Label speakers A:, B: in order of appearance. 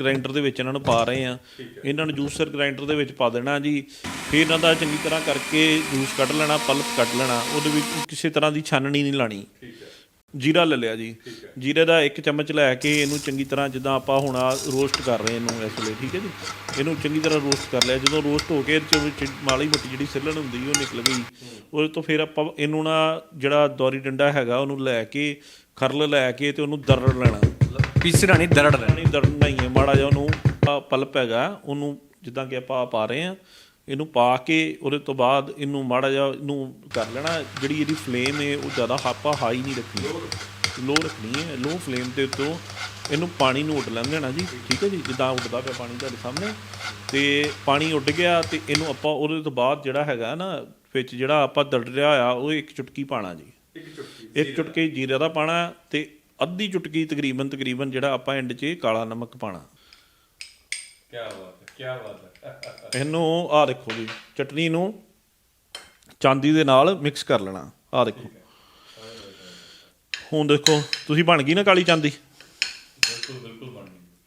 A: Grinder ਦੇ ਵਿੱਚ ਇਹਨਾਂ ਨੂੰ ਪਾ ਰਹੇ ਆ। ਇਹਨਾਂ ਨੂੰ ਜੂਸਰ ਗ੍ਰਾਈਂਡਰ ਦੇ ਵਿੱਚ ਪਾ ਦੇਣਾ ਜੀ। ਫਿਰ ਇਹਨਾਂ ਦਾ ਚੰਗੀ ਤਰ੍ਹਾਂ ਕਰਕੇ ਜੂਸ ਕੱਢ ਲੈਣਾ ਪਲਪ ਕੱਢ ਲੈਣਾ, ਉਹਦੇ ਵਿੱਚ ਕਿਸੇ ਤਰ੍ਹਾਂ ਦੀ ਛਾਨਣੀ ਨਹੀਂ ਲਾਣੀ। ਜੀਰਾ ਲੈ ਲਿਆ ਜੀ। ਜੀਰੇ ਦਾ ਇੱਕ ਚਮਚ ਲੈ ਕੇ ਇਹਨੂੰ ਚੰਗੀ ਤਰ੍ਹਾਂ ਜਿੱਦਾਂ ਆਪਾਂ ਹੁਣ ਆ ਰੋਸਟ ਕਰ ਰਹੇ ਇਹਨੂੰ ਇਸ ਵੇਲੇ, ਠੀਕ ਹੈ ਜੀ? ਇਹਨੂੰ ਚੰਗੀ ਤਰ੍ਹਾਂ ਰੋਸਟ ਕਰ ਲਿਆ। ਜਦੋਂ ਰੋਸਟ ਹੋ ਕੇ ਇਹਦੇ ਵਿੱਚ ਮਾਲੀ ਮੋਟੀ ਜਿਹੜੀ ਸਿੱਲਣ ਹੁੰਦੀ ਉਹ ਨਿਕਲ ਗਈ। ਉਹਦੇ ਤੋਂ ਫਿਰ ਆਪਾਂ ਇਹਨੂੰ ਨਾ ਜਿਹੜਾ ਦੌਰੀ ਡੰਡਾ ਹੈਗਾ, ਉਹਨੂੰ ਲੈ ਕੇ ਖਰਲ ਲੈ ਕੇ ਤੇ ਉਹਨੂੰ ਦਰੜ ਲੈਣਾ।
B: ਪੀਸਣਾ ਨਹੀਂ ਦਰੜ ਲੈਣਾ
A: ਪਾਣੀ ਦੜਨਾ ਹੀ ਹੈ ਮਾੜਾ ਜਿਹਾ ਉਹਨੂੰ ਪਲਪ ਹੈਗਾ ਉਹਨੂੰ ਜਿੱਦਾਂ ਕਿ ਆਪਾਂ ਪਾ ਰਹੇ ਆ ਇਹਨੂੰ ਪਾ ਕੇ ਉਹਦੇ ਤੋਂ ਬਾਅਦ ਇਹਨੂੰ ਮਾੜਾ ਜਿਹਾ ਇਹਨੂੰ ਕਰ ਲੈਣਾ ਜਿਹੜੀ ਇਹਦੀ ਫਲੇਮ ਹੈ ਉਹ ਜ਼ਿਆਦਾ ਹਾਪਾ ਹਾਈ ਨਹੀਂ ਰੱਖਣੀ। ਲੋ ਰੱਖਣੀ। ਹੈ ਲੋ ਫਲੇਮ ਤੇ ਉੱਤੋਂ ਇਹਨੂੰ ਪਾਣੀ ਨੂੰ ਉੱਡ ਲੈਣ ਦੇਣਾ ਜੀ ਠੀਕ ਹੈ ਜੀ ਜਿੱਦਾਂ ਉੱਡਦਾ ਪਿਆ ਪਾਣੀ ਤੁਹਾਡੇ ਸਾਹਮਣੇ। ਤੇ ਪਾਣੀ ਉੱਡ ਗਿਆ ਤੇ ਇਹਨੂੰ ਆਪਾਂ ਉਹਦੇ ਤੋਂ ਬਾਅਦ ਜਿਹੜਾ ਹੈਗਾ ਨਾ ਵਿੱਚ ਜਿਹੜਾ ਆਪਾਂ ਦੜ ਰਿਹਾ ਆ ਉਹ ਇੱਕ ਚੁਟਕੀ ਪਾਣਾ ਜੀ। ਇੱਕ ਚੁਟਕੀ ਜੀਰੇ ਦਾ ਪਾਣਾ ਤੇ ਅੱਧੀ ਚੁਟਕੀ ਤਕਰੀਬਨ ਤਕਰੀਬਨ ਜਿਹੜਾ ਆਪਾਂ ਐਂਡ 'ਚ ਕਾਲਾ ਨਮਕ ਪਾਣਾ।
B: ਕੀ ਬਾਤ ਹੈ ਕੀ ਬਾਤ ਹੈ।
A: ਇਹਨੂੰ ਆ ਦੇਖੋ ਜੀ ਚਟਨੀ ਨੂੰ ਚਾਂਦੀ ਦੇ ਨਾਲ ਮਿਕਸ ਕਰ ਲੈਣਾ। ਆ ਦੇਖੋ। ਹੁਣ ਦੇਖੋ ਤੁਸੀਂ ਬਣ ਗਈ ਨਾ ਕਾਲੀ ਚਾਂਦੀ?